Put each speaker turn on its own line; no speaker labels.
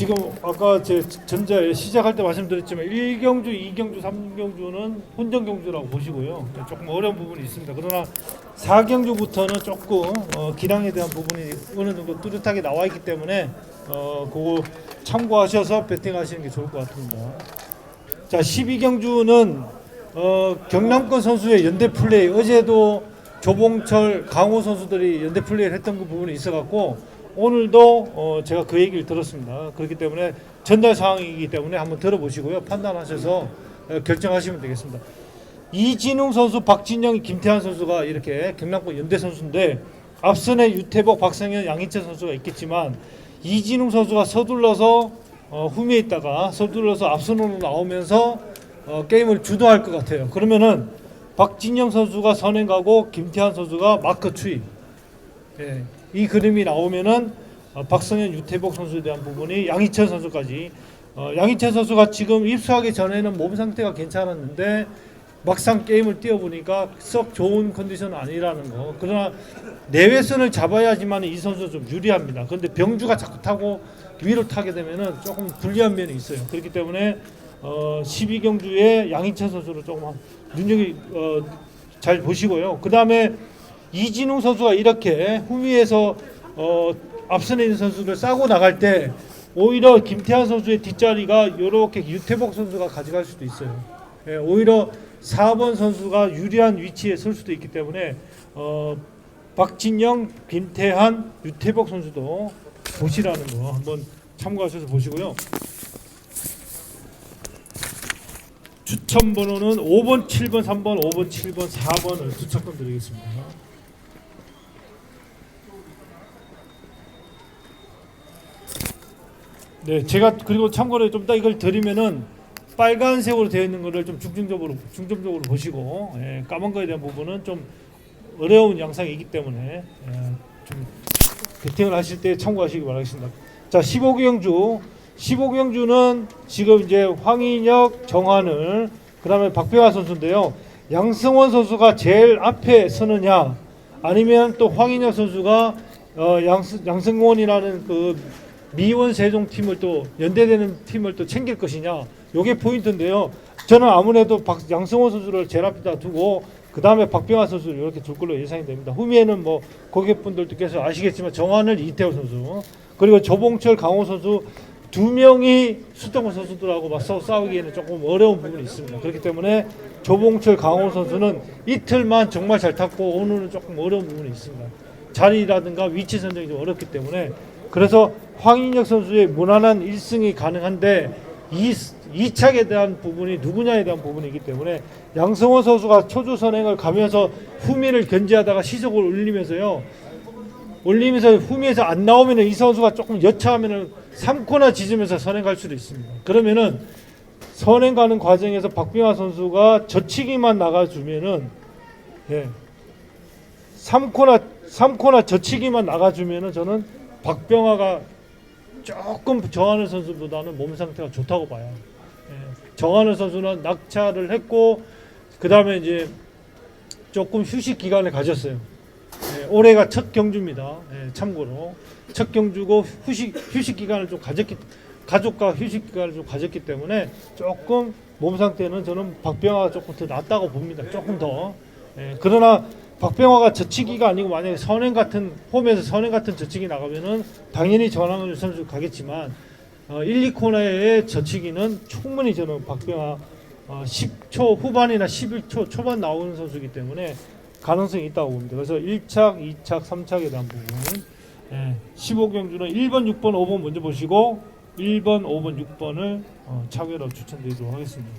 지금 아까 제 전자에 시작할 때 말씀드렸지만 1경주, 2경주, 3경주는 혼전 경주라고 보시고요. 조금 어려운 부분이 있습니다. 그러나 4경주부터는 조금 어, 기량에 대한 부분이 어느 정도 뚜렷하게 나와 있기 때문에 어, 그거 참고하셔서 배팅하시는 게 좋을 것 같습니다. 자, 12경주는 어, 경남권 선수의 연대 플레이 어제도 조봉철, 강호 선수들이 연대 플레이를 했던 그 부분이 있어갖고 오늘도 어, 제가 그 얘기를 들었습니다. 그렇기 때문에 전달 상황이기 때문에 한번 들어보시고요. 판단하셔서 어, 결정하시면 되겠습니다. 이진웅 선수, 박진영, 김태환 선수가 이렇게 경남권 연대 선수인데 앞선에 유태복, 박성현, 양희철 선수가 있겠지만 이진웅 선수가 서둘러서 어, 후미에 있다가 서둘러서 앞선으로 나오면서 어, 게임을 주도할 것 같아요. 그러면은 박진영 선수가 선행 가고 김태환 선수가 마크 추이. 예, 이 그림이 나오면은 어, 박성현, 유태복 선수에 대한 부분이 양희철 선수까지. 어, 양희철 선수가 지금 입수하기 전에는 몸 상태가 괜찮았는데 막상 게임을 뛰어보니까 썩 좋은 컨디션은 아니라는 거. 그러나 내외선을 잡아야지만 이 선수 좀 유리합니다. 그런데 병주가 자꾸 타고 위로 타게 되면은 조금 불리한 면이 있어요. 그렇기 때문에 어, 12경주에 양희철 선수를 조금 눈여기 어, 잘 보시고요. 그 다음에 이진웅 선수가 이렇게 후미에서 어, 앞선에 있는 선수를 싸고 나갈 때 오히려 김태환 선수의 뒷자리가 이렇게 유태복 선수가 가져갈 수도 있어요. 예, 오히려 4번 선수가 유리한 위치에 설 수도 있기 때문에 어, 박진영, 김태한, 유태복 선수도 보시라는 거 한번 참고하셔서 보시고요. 추천 번호는 5번, 7번, 3번, 5번, 7번, 4번을 추천권 드리겠습니다. 네, 제가 그리고 참고로 좀 더 이걸 드리면은 빨간색으로 되어 있는 거를 좀 중점적으로 중점적으로 보시고 예, 까만 거에 대한 부분은 좀 어려운 양상이기 때문에 예, 좀 배팅을 하실 때 참고하시기 바라겠습니다. 자, 15경주 15경주는 지금 이제 황인혁, 정한을 그다음에 박병하 선수인데요. 양승원 선수가 제일 앞에 서느냐 아니면 또 황인혁 선수가 어, 양승, 양승원이라는 그 미원 세종 팀을 또 연대되는 팀을 또 챙길 것이냐 요게 포인트인데요. 저는 아무래도 박, 양승원 선수를 제일 앞에다 두고 그 다음에 박병하 선수를 이렇게 둘 걸로 예상이 됩니다. 후미에는 뭐 고객분들께서 아시겠지만 정한을 이태호 선수 그리고 조봉철 강호 선수 두 명이 수동권 선수들하고 맞서 싸우기에는 조금 어려운 부분이 있습니다. 그렇기 때문에 조봉철 강호 선수는 이틀만 정말 잘 탔고 오늘은 조금 어려운 부분이 있습니다. 자리라든가 위치 선정이 좀 어렵기 때문에 그래서 황인혁 선수의 무난한 1승이 가능한데 이 2착에 대한 부분이 누구냐에 대한 부분이기 때문에 양성원 선수가 초주 선행을 가면서 후미를 견제하다가 시속을 올리면서요. 올리면서 후미에서 안 나오면은 이 선수가 조금 여차하면은 3코나 짖으면서 선행 갈 수도 있습니다. 그러면은 선행 가는 과정에서 박빙화 선수가 젖히기만 나가주면은 예. 3코나 3코나 젖히기만 나가주면은 저는 박병화가 조금 정하늘 선수보다는 몸 상태가 좋다고 봐요. 예. 정하늘 선수는 낙차를 했고 그 다음에 이제 조금 휴식 기간을 가졌어요. 예, 올해가 첫 경주입니다. 예, 참고로 첫 경주고 휴식 휴식 기간을 좀 가졌기 가족과 휴식 기간을 좀 가졌기 때문에 조금 몸 상태는 저는 박병화가 조금 더 낫다고 봅니다. 조금 더. 예, 그러나 박병화가 저치기가 아니고 만약에 선행 같은 홈에서 선행 같은 저치기 나가면은 당연히 전황을 선수 가겠지만 어, 1, 2코너의 저치기는 충분히 저는 박병화 어, 10초 후반이나 11초 초반 나오는 선수이기 때문에 가능성이 있다고 봅니다. 그래서 1착, 2착, 3착에 대한 부분 예, 15경주는 1번, 6번, 5번 먼저 보시고 1번, 5번, 6번을 어, 차별로 추천드리도록 하겠습니다.